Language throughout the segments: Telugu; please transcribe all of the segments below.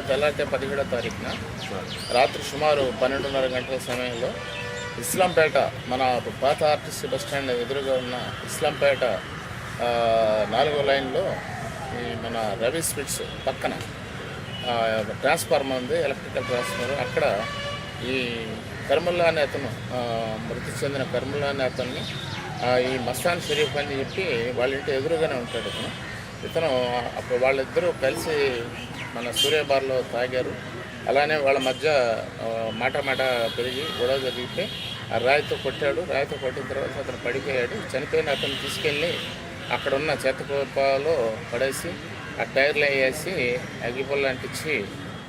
తెల్లారితే పదిహేడో తారీఖున రాత్రి సుమారు పన్నెండున్నర గంటల సమయంలో ఇస్లాంపేట మన పాత ఆర్టీసీ బస్ స్టాండ్ ఎదురుగా ఉన్న ఇస్లాంపేట నాలుగో లైన్లో ఈ మన రవి స్వీట్స్ పక్కన ట్రాన్స్ఫార్మర్ ఉంది ఎలక్ట్రికల్ ట్రాన్స్ఫార్మర్. అక్కడ ఈ కర్ముల్లా అనే అతను మృతి చెందిన కర్ముల్లా అనే అతన్ని ఈ మస్తాన్ షరీఫ్ అని చెప్పి వాళ్ళ ఇంటి ఎదురుగానే ఉంటాడు ఇతను ఇతను అప్పుడు వాళ్ళిద్దరూ కలిసి మన సూర్యబార్లో తాగారు. అలానే వాళ్ళ మధ్య మాట మాట పెరిగి గొడవ జరిగితే ఆ రాయితో కొట్టాడు. రాయితో కొట్టిన తర్వాత అతను పడిపోయాడు. చనిపోయిన అతను తీసుకెళ్ళి అక్కడ ఉన్న చెత్త పడేసి ఆ టైర్లు వేసి అగ్గిపొల్లు అంటించి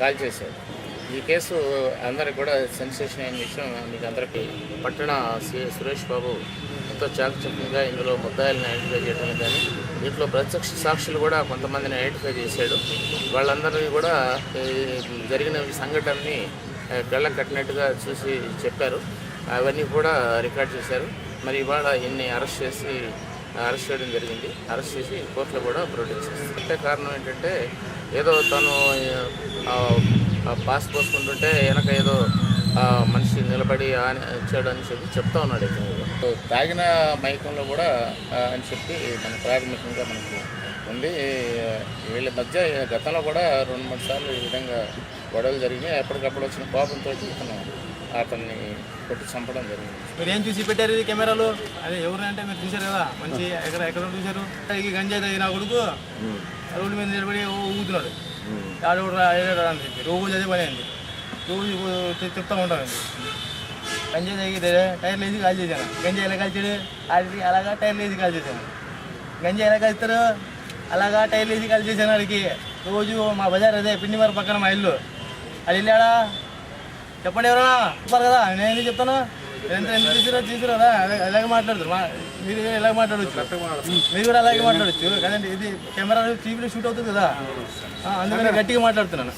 కాల్ చేశాడు. ఈ కేసు అందరికి కూడా సెన్సేషన్ అయిన విషయం మీకు అందరికీ. పట్టణ సి సురేష్ బాబు ఎంతో చాకచక్యంగా ఇందులో ముద్దాయిలను ఐడెంటిఫై చేయడం కానీ దీంట్లో ప్రత్యక్ష సాక్షులు కూడా కొంతమందిని ఐడెంటిఫై చేశాడు. వాళ్ళందరినీ కూడా జరిగిన సంఘటనని కళ్ళ కట్టినట్టుగా చూసి చెప్పారు. అవన్నీ కూడా రికార్డ్ చేశారు. మరి ఇవాళ ఇన్ని అరెస్ట్ చేసి అరెస్ట్ చేయడం జరిగింది. అరెస్ట్ చేసి కోర్టులో కూడా ప్రొడ్యూస్ చేస్తారు. అంటే కారణం ఏంటంటే ఏదో తను పాస్ పోసుకుంటుంటే వెనక ఏదో మనిషి నిలబడి ఆని అని చెప్పి చెప్తా ఉన్నాడు ఇతను తాగిన మైకంలో కూడా అని చెప్పి మన ప్రాథమికంగా మనకు ఉంది. వీళ్ళ మధ్య గతంలో కూడా రెండు మూడు సార్లు ఈ విధంగా గొడవలు జరిగినాయి. ఎప్పటికప్పుడు వచ్చిన కోపంతో ఇతను అతన్ని కొట్టి చంపడం జరిగింది. మీరు ఏం చూసి పెట్టారు ఇది కెమెరాలు? అదే ఎవరంటే మీరు చూశారు కదా మంచి ఎక్కడ ఎక్కడ చూశారు? ఈ గంజాయి తాగిన కొడుకు రోడ్డు మీద నిలబడి ఓ ఊగుతున్నాడు. ఆడు అని చెప్పి. రోజు అదే పని అయింది. రోజు చెప్తా ఉంటామండి గంజాయి తాగితే టైర్లు వేసి కాల్ చేశాను. గంజాయి ఎలా కాల్చాడు? అది అలాగా టైర్లు వేసి కాల్ చేశాను. గంజాయి ఎలా కాల్చుతారు అలాగా టైర్లు వేసి కాల్ చేశాను వాడికి రోజు మా బజార్ అదే పిండి మరి పక్కన మా ఇల్లు. అది వెళ్ళాడా? చెప్పండి ఎవరన్నా? చెప్పారు కదా నేను ఎందుకు చెప్తాను? ఎంత ఎంత తీసుకురా తీసుకురా అలాగే మాట్లాడుతారు మీరు ఎలాగ మాట్లాడవచ్చు మీరు కూడా అలాగే మాట్లాడచ్చు. కదండి ఇది కెమెరా టీవీలో షూట్ అవుతుంది కదా. అందుకని గట్టిగా మాట్లాడుతున్నాను.